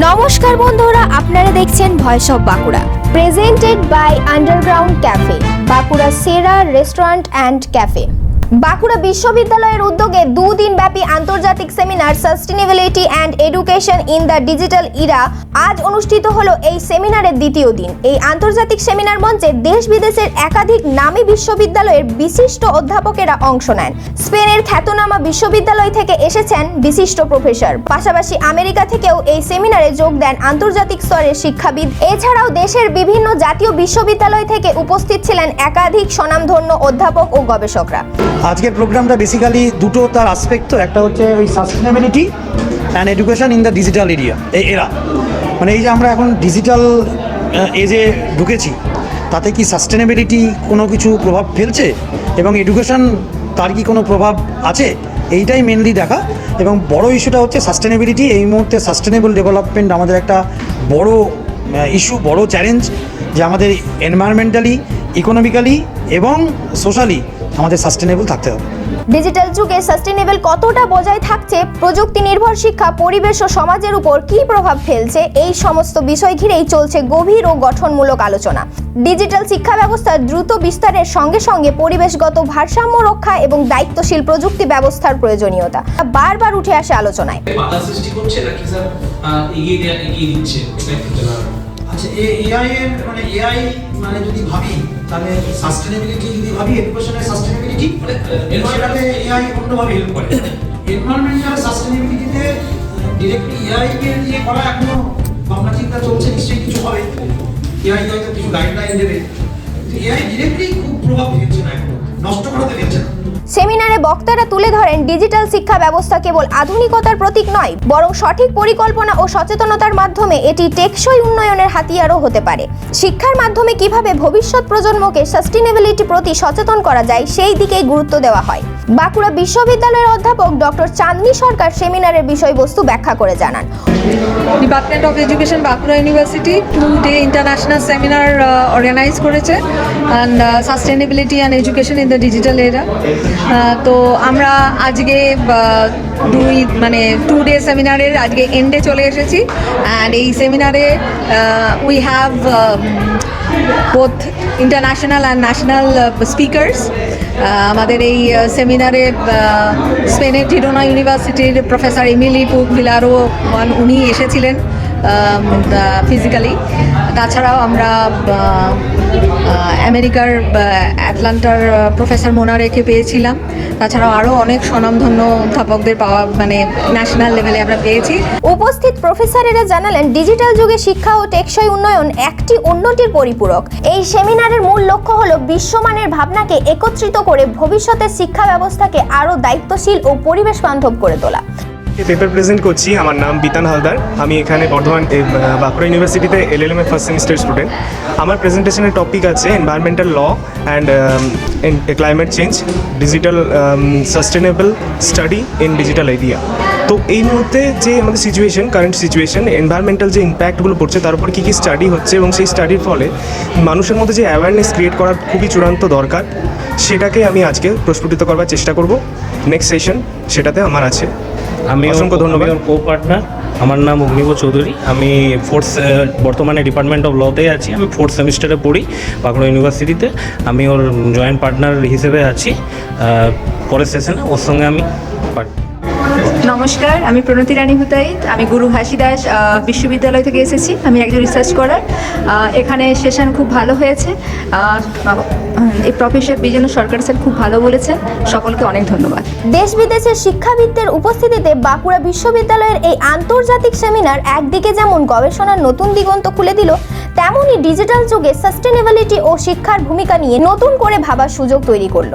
নমস্কার বন্ধুরা, আপনারা দেখছেন voice of Bankura presented by underground cafe Bankura সেরা রেস্টুরেন্ট অ্যান্ড ক্যাফে বাঁকুড়া বিশ্ববিদ্যালয়ের উদ্যোগে দুদিন ব্যাপী আন্তর্জাতিক seminar sustainability and education in the digital era আজ অনুষ্ঠিত হলো এই সেমিনারের দ্বিতীয় দিন। এই আন্তর্জাতিক সেমিনার মঞ্চে দেশ বিদেশের একাধিক নামী বিশ্ববিদ্যালয়ের বিশিষ্ট অধ্যাপকেরা অংশ নেন। স্পেনের খ্যাতনামা বিশ্ববিদ্যালয় থেকে এসেছেন বিশিষ্ট প্রফেসর। পাশাপাশি আমেরিকা থেকেও এই সেমিনারে যোগ দেন আন্তর্জাতিক স্তরের শিক্ষাবিদ। এছাড়াও দেশের বিভিন্ন জাতীয় বিশ্ববিদ্যালয় থেকে উপস্থিত ছিলেন একাধিক স্বনামধন্য অধ্যাপক ও গবেষকরা। আজকের প্রোগ্রামটা বেসিক্যালি দুটো তার আসপেক্ট তো। একটা হচ্ছে ওই sustainability and education in the digital area এই এরা। মানে এই যে আমরা এখন ডিজিটাল এজে ঢুকেছি, তাতে কি সাস্টেনেবিলিটি কোনো কিছু প্রভাব ফেলছে? এবং এডুকেশন তার কি কোনো প্রভাব আছে? এইটাই মেনলি দেখা। এবং বড় ইস্যুটা হচ্ছে সাস্টেনেবিলিটি এই মুহূর্তে সাস্টেনেবল ডেভেলপমেন্ট আমাদের একটা বড় ইস্যু বড় চ্যালেঞ্জ যে আমাদের এনভায়রনমেন্টালি ইকোনমিক্যালি এবং সোশ্যালি আমাদের সাস্টেনেবল থাকতে হবে। ডিজিটাল যুগে সাস্টেনেবল কতটা বজায় থাকছে প্রযুক্তি নির্ভর শিক্ষা পরিবেশ ও সমাজের উপর কী প্রভাব ফেলছে এই সমস্ত বিষয় ঘিরেই চলছে গভীর ও গঠনমূলক আলোচনা। ডিজিটাল শিক্ষা ব্যবস্থার দ্রুত বিস্তারের সঙ্গে সঙ্গে পরিবেশগত ভারসাম্য রক্ষা এবং দায়িত্বশীল প্রযুক্তি ব্যবস্থার প্রয়োজনীয়তা বারবার উঠে আসে আলোচনায়। বাধা সৃষ্টি করছে নাকি স্যার? এগিয়ে দেয়া এগিয়ে দিচ্ছে। আচ্ছা এআই এর মানে এআই মানে যদি ভাবি তাহলে সাস্টেনেবিলিটি যদি ভাবি এডুকেশনের সাস্টেনেবিলিটি মানে, এনভায়রনমেন্টে এআই অন্যভাবে হেল্প করে। এনভায়রনমেন্টাল সাস্টেনেবিলিটিতে ডিরেক্টলি এআই কে দিয়ে করা এখনও ভাবনা চিন্তা চলছে নিশ্চয়ই কিছু হবে। এআই হয়তো কিছু গাইডলাইন দেবে। এআই ডিরেক্টলি খুব প্রভাব ফেলছে না এখনও। নষ্ট করাতে বক্তারা তুলে ধরেন, ডিজিটাল শিক্ষা ব্যবস্থা কেবল আধুনিকতার প্রতীক নয়, বরং সঠিক পরিকল্পনা ও সচেতনতার মাধ্যমে এটি টেকসই উন্নয়নের হাতিয়ারও হতে পারে। শিক্ষার মাধ্যমে কীভাবে ভবিষ্যৎ প্রজন্মকে সাস্টেনেবিলিটি প্রতি সচেতন করা যায়, সেই দিকেই গুরুত্ব দেওয়া হয়। বাঁকুড়া বিশ্ববিদ্যালয়ের অধ্যাপক ডক্টর চাঁদনী সরকার সেমিনারের বিষয়বস্তু ব্যাখ্যা করে জানান। Department of education Bankura university today international seminar organise করেছে and sustainability and education in the digital era তো আমরা আজকে দুই মানে টু ডে সেমিনারের আজকে এন্ডে চলে এসেছি। অ্যান্ড এই সেমিনারে we have both international and national speakers আমাদের এই সেমিনারে স্পেনের টিরোনা ইউনিভার্সিটির প্রফেসর এমিলি পুক পিলারো উনি এসেছিলেন। ফিজিক্যালি তাছাড়াও আমরা আমেরিকার অ্যাটলান্টার প্রফেসর মোনারেকে পেয়েছিলাম। তাছাড়াও আরও অনেক স্বনামধন্য অধ্যাপকদের পাওয়া মানে ন্যাশনাল লেভেলে আমরা পেয়েছি। উপস্থিত প্রফেসরেরা জানালেন ডিজিটাল যুগে শিক্ষা ও টেকসই উন্নয়ন একটি অন্যটির পরিপূরক। এই সেমিনারের মূল লক্ষ্য হল বিশ্বমানের ভাবনাকে একত্রিত করে ভবিষ্যতের শিক্ষা ব্যবস্থাকে আরও দায়িত্বশীল ও পরিবেশ বান্ধব করে তোলা। পেপার প্রেজেন্ট করছি। আমার নাম বিতান হালদার। আমি এখানে বর্ধমান বাঁকুড়া ইউনিভার্সিটিতে এলএলএম এর ফার্স্ট সেমিস্টার স্টুডেন্ট আমার প্রেজেন্টেশনের টপিক আছে environmental law and climate change digital sustainable study in digital area তো এই মুহূর্তে যে আমাদের সিচুয়েশন কারেন্ট সিচুয়েশন এনভায়রনমেন্টাল যে ইম্প্যাক্টগুলো পড়ছে, তার উপর কী কী স্টাডি হচ্ছে এবং সেই স্টাডির ফলে মানুষের মধ্যে যে অ্যাওয়ারনেস ক্রিয়েট করার খুবই চূড়ান্ত দরকার। সেটাকে আমি আজকে প্রস্ফুটিত করবার চেষ্টা করব। নেক্সট সেশন সেটাতে আমার আছে। আমি অসংখ্য ধন্যবাদ। কো পার্টনার আমার নাম অগ্নিব চৌধুরী। আমি ফোর্থ বর্তমানে ডিপার্টমেন্ট অফ লতে আছি। আমি ফোর্থ সেমিস্টারে পড়ি বাঁকুড়া ইউনিভার্সিটিতে আমি ওর জয়েন্ট পার্টনার হিসেবে আছি পরের সেশনে ওর সঙ্গে আমি part- নমস্কার, আমি প্রণতি রানী হুতাইত। আমি গুরু হাসি দাস বিশ্ববিদ্যালয় থেকে এসেছি। আমি একজন রিসার্চ করার। এখানে সেশন খুব ভালো হয়েছে। এই প্রফেসর বিজেন্দ্র সরকার স্যার খুব ভালো বলেছেন। সকলকে অনেক ধন্যবাদ। দেশ বিদেশের শিক্ষাবিদদের উপস্থিতিতে বাঁকুড়া বিশ্ববিদ্যালয়ের এই আন্তর্জাতিক সেমিনার একদিকে যেমন গবেষণার নতুন দিগন্ত খুলে দিল, তেমনই ডিজিটাল যুগে সাস্টেনেবিলিটি ও শিক্ষার ভূমিকা নিয়ে নতুন করে ভাবার সুযোগ তৈরি করল।